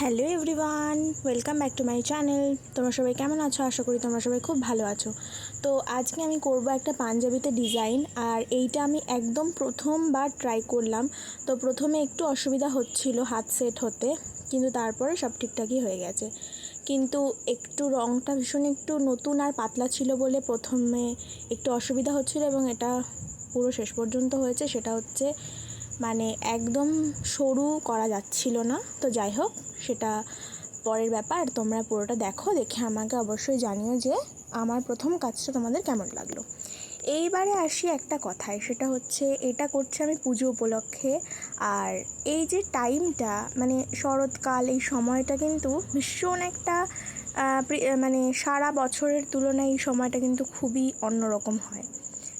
Hello everyone, welcome back to my channel. তোমরা সবাই কেমন আছো? আশা করি তোমরা সবাই খুব ভালো আছো। তো আজকে আমি করব একটা পাঞ্জাবিতে ডিজাইন, আর এইটা আমি একদম প্রথমবার ট্রাই করলাম। তো প্রথমে একটু অসুবিধা হচ্ছিল হাত সেট হতে, কিন্তু তারপরে সব ঠিকঠাকই হয়ে গেছে। কিন্তু একটু রঙটা ভীষণ একটু নতুন আর পাতলা ছিল বলে প্রথমে একটু অসুবিধা হচ্ছিল, এবং এটা পুরো শেষ পর্যন্ত হয়েছে। সেটা হচ্ছে মানে একদম সরু করা যাচ্ছিল না। তো যাই হোক, সেটা পরের ব্যাপার। তোমরা পুরোটা দেখো, দেখে আমাকে অবশ্যই জানিও যে আমার প্রথম কাজটা তোমাদের কেমন লাগল। এইবারে আসি একটা কথায়, সেটা হচ্ছে এটা করছে আমি পুজো উপলক্ষে। আর এই যে টাইমটা মানে শরৎকাল, এই সময়টা কিন্তু ভীষণ একটা মানে সারা বছরের তুলনায় এই সময়টা কিন্তু খুবই অন্যরকম হয়।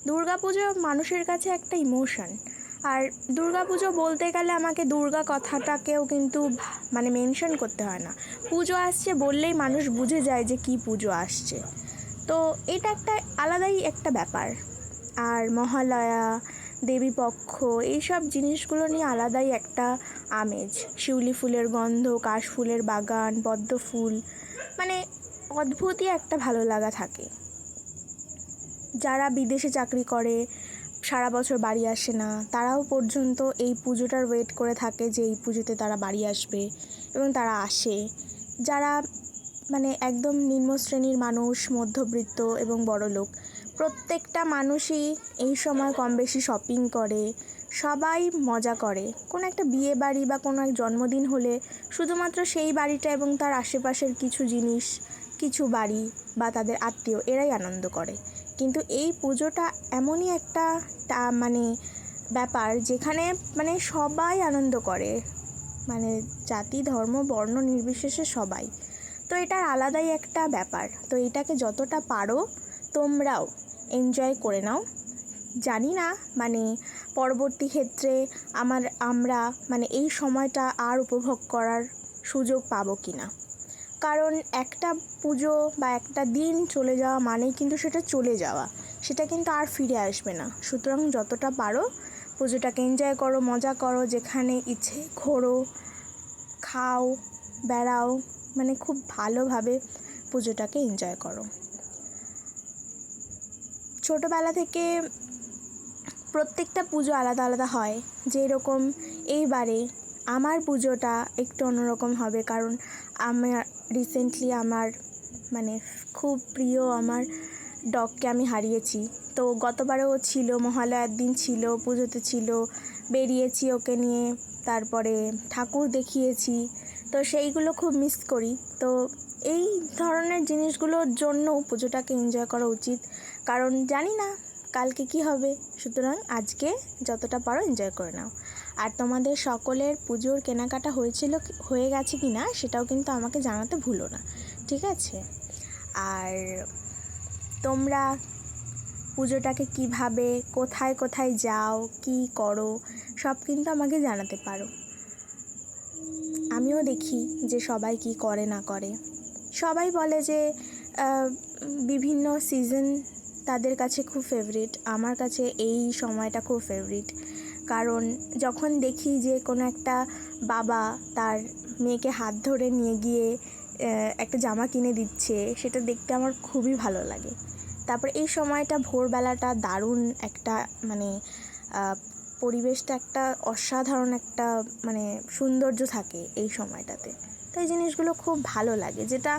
দুর্গাপুজো মানুষের কাছে একটা ইমোশন। আর দুর্গা পুজো বলতে গেলে আমাকে দুর্গা কথাটাকেও কিন্তু মানে মেনশন করতে হয় না। পুজো আসছে বললেই মানুষ বুঝে যায় যে কি পুজো আসছে। তো এটা একটা আলাদাই একটা ব্যাপার। আর মহালয়া দেবীপক্ষ এইসব জিনিসগুলো নিয়ে আলাদাই একটা আমেজ। শিউলি ফুলের গন্ধ, কাশ ফুলের বাগান, পদ্ম ফুল মানে অদ্ভুতই একটা ভালো লাগা থাকে। যারা বিদেশে চাকরি করে সারা বছর বাড়ি আসে না। তারাও পর্যন্ত এই পুজোটার ওয়েট করে থাকে যে এই পুজোতে তারা বাড়ি আসবে এবং তারা আসে। যারা মানে একদম নিম্ন শ্রেণির মানুষ, মধ্যবিত্ত এবং বড়লোক, প্রত্যেকটা মানুষই এই সময় কম বেশি শপিং করে, সবাই মজা করে। কোনো একটা বিয়ে বাড়ি বা কোনো এক জন্মদিন হলে শুধুমাত্র সেই বাড়িটা এবং তার আশেপাশের কিছু জিনিস, কিছু বাড়ি বা তাদের আত্মীয়, এরাই আনন্দ করে। কিন্তু এই পুজোটা এমনই একটা মানে ব্যাপার যেখানে মানে সবাই আনন্দ করে। মানে জাতি, ধর্ম, বর্ণ নির্বিশেষে সবাই। তো এটার আলাদাই একটা ব্যাপার। তো এটাকে যতটা পারো তোমরাও এনজয় করে নাও। জানি না মানে পরবর্তী ক্ষেত্রে আমার, আমরা মানে এই সময়টা আর উপভোগ করার সুযোগ পাবো কি না কারণ একটা পুজো বা একটা দিন চলে যাওয়া মানেই কিন্তু সেটা চলে যাওয়া। সেটা কিন্তু আর ফিরে আসবে না। সুতরাং যতটা পারো পুজোটাকে এনজয় করো, মজা করো, যেখানে ইচ্ছে ঘোরো, খাও, বেড়াও মানে খুব ভালোভাবে পুজোটাকে এনজয় করো। ছোটোবেলা থেকে প্রত্যেকটা পুজো আলাদা আলাদা হয়। যেরকম এইবারে আমার পুজোটা একটু অন্যরকম হবে, কারণ আমার রিসেন্টলি আমার মানে খুব প্রিয় আমার ডগকে আমি হারিয়েছি। তো গতবারেও ছিল, মহালয়ার দিন ছিল, পুজোতে ছিল, বেরিয়েছি ওকে নিয়ে, তারপরে ঠাকুর দেখিয়েছি। তো সেইগুলো খুব মিস করি। তো এই ধরনের জিনিসগুলোর জন্য পুজোটাকে এনজয় করা উচিত। কারণ জানি না, কালকে কি হবে? সুতরাং আজকে যতটা পারো এনজয় করে নাও। আর তোমাদের সকলের পুজোর কেনাকাটা হয়েছিল হয়ে গেছে কি না, সেটাও কিন্তু আমাকে জানাতে ভুলো না, ঠিক আছে? আর তোমরা পুজোটাকে কীভাবে, কোথায় কোথায় যাও, কি করো, সব কিন্তু আমাকে জানাতে পারো। আমিও দেখি যে সবাই কি করে, না করে। সবাই বলে যে বিভিন্ন সিজন তাদের কাছে খুব ফেভারিট আমার কাছে এই সময়টা খুব ফেভারিট কারণ যখন দেখি যে কোনো একটা বাবা তার মেয়েকে হাত ধরে নিয়ে গিয়ে একটা জামা কিনে দিচ্ছে, সেটা দেখতে আমার খুবই ভালো লাগে। তারপর এই সময়টা ভোরবেলাটা দারুণ একটা মানে পরিবেশটা একটা অসাধারণ একটা মানে সৌন্দর্য থাকে এই সময়টাতে। তো এই জিনিসগুলো খুব ভালো লাগে, যেটা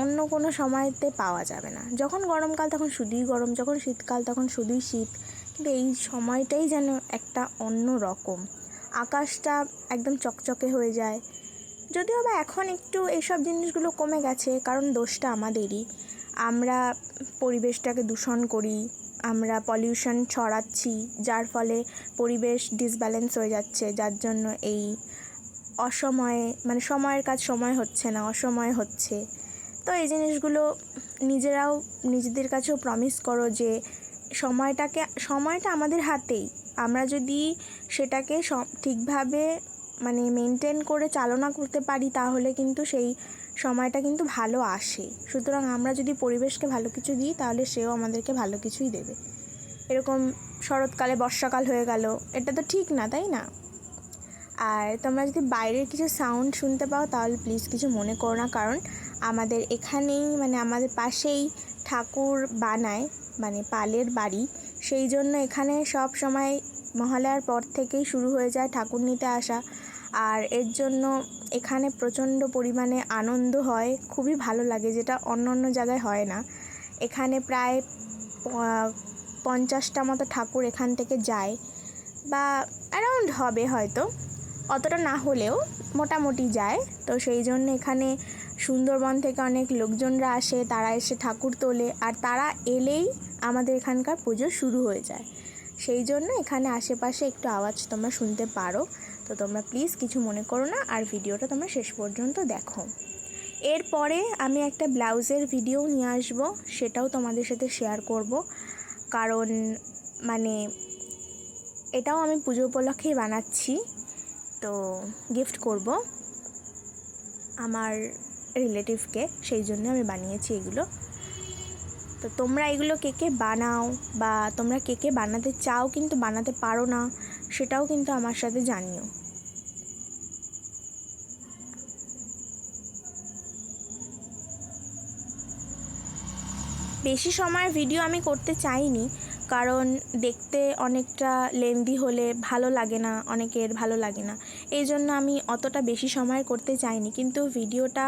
অন্য কোনো সময়তে পাওয়া যাবে না। যখন গরমকাল তখন শুধুই গরম, যখন শীতকাল তখন শুধুই শীত। কিন্তু এই সময়টাই যেন একটা অন্য রকম। আকাশটা একদম চকচকে হয়ে যায়। যদিও বা এখন একটু এইসব জিনিসগুলো কমে গেছে, কারণ দোষটা আমাদেরই। আমরা পরিবেশটাকে দূষণ করি, আমরা পলিউশন ছড়াচ্ছি, যার ফলে পরিবেশ ডিসব্যালেন্স হয়ে যাচ্ছে, যার জন্য এই অসময়ে মানে সময়ের কাজ সময় হচ্ছে না, অসময়ে হচ্ছে। তো এই জিনিসগুলো নিজেরাও নিজেদের কাছেও প্রমিস করো যে সময়টাকে, সময়টা আমাদের হাতেই। আমরা যদি সেটাকে ঠিকভাবে মানে মেনটেন করে চালনা করতে পারি, তাহলে কিন্তু সেই সময়টা কিন্তু ভালো আসে। সুতরাং আমরা যদি পরিবেশকে ভালো কিছু দিই, তাহলে সেও আমাদেরকে ভালো কিছুই দেবে। এরকম শরৎকালে বর্ষাকাল হয়ে গেল, এটা তো ঠিক না, তাই না? আর তোমরা যদি বাইরের কিছু সাউন্ড শুনতে পাও, তাহলে প্লিজ কিছু মনে করো না, কারণ আমাদের এখানেই মানে আমাদের পাশেই ঠাকুর বানায় মানে পালের বাড়ি, সেই জন্য এখানে সব সময় মহালয়ার পর থেকেই শুরু হয়ে যায় ঠাকুর নিতে আসা। আর এর জন্য এখানে প্রচণ্ড পরিমাণে আনন্দ হয়, খুবই ভালো লাগে, যেটা অন্য অন্য জায়গায় হয় না। এখানে প্রায় পঞ্চাশটা মতো ঠাকুর এখান থেকে যায়, বা অ্যারাউন্ড হবে হয়তো। অতটা না হলেও মোটামুটি যায়। তো সেই জন্য এখানে সুন্দরবন থেকে অনেক লোকজনরা আসে, তারা এসে ঠাকুর তোলে আর তারা এলেই আমাদের এখানকার পুজো শুরু হয়ে যায়। সেই জন্য এখানে আশেপাশে একটু আওয়াজ তোমরা শুনতে পারো। তো তোমরা প্লিজ কিছু মনে করো না আর ভিডিওটা তোমরা শেষ পর্যন্ত দেখো। এরপরে আমি একটা ব্লাউজের ভিডিও নিয়ে আসব, সেটাও তোমাদের সাথে শেয়ার করব। কারণ মানে এটাও আমি পুজো উপলক্ষেই বানাচ্ছি। তো গিফট করব আমার রিলেটিভকে সেই জন্য আমি বানিয়েছি এগুলো। তো তোমরা এগুলো কে কে বানাও বা তোমরা কে কে বানাতে চাও কিন্তু বানাতে পারো না, সেটাও কিন্তু আমার সাথে জানিও। বেশি সময় ভিডিও আমি করতে চাইনি কারণ দেখতে অনেকটা লেন্দি হলে ভালো লাগে না, অনেকের ভালো লাগে না। এই জন্য আমি অতটা বেশি সময় করতে চাইনি। কিন্তু ভিডিওটা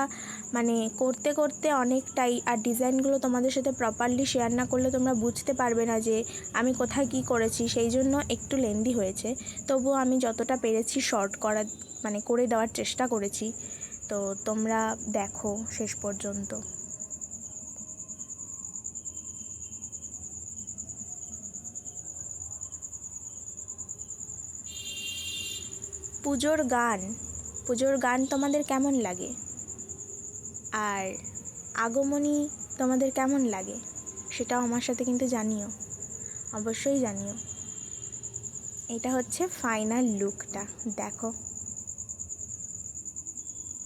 মানে করতে করতে অনেকটাই, আর ডিজাইনগুলো তোমাদের সাথে প্রপারলি শেয়ার না করলে তোমরা বুঝতে পারবে না যে আমি কোথায় কি করেছি, সেই জন্য একটু লেন্দি হয়েছে। তবুও আমি যতটা পেরেছি শর্ট করার মানে করে দেওয়ার চেষ্টা করেছি। তো তোমরা দেখো শেষ পর্যন্ত। পুজোর গান পুজোর গান তোমাদের কেমন লাগে? আর আগমনী তোমাদের কেমন লাগে? সেটাও আমার সাথে কিন্তু জানিও, অবশ্যই জানিও। এটা হচ্ছে ফাইনাল লুকটা দেখো।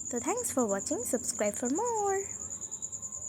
তো thanks for watching subscribe for more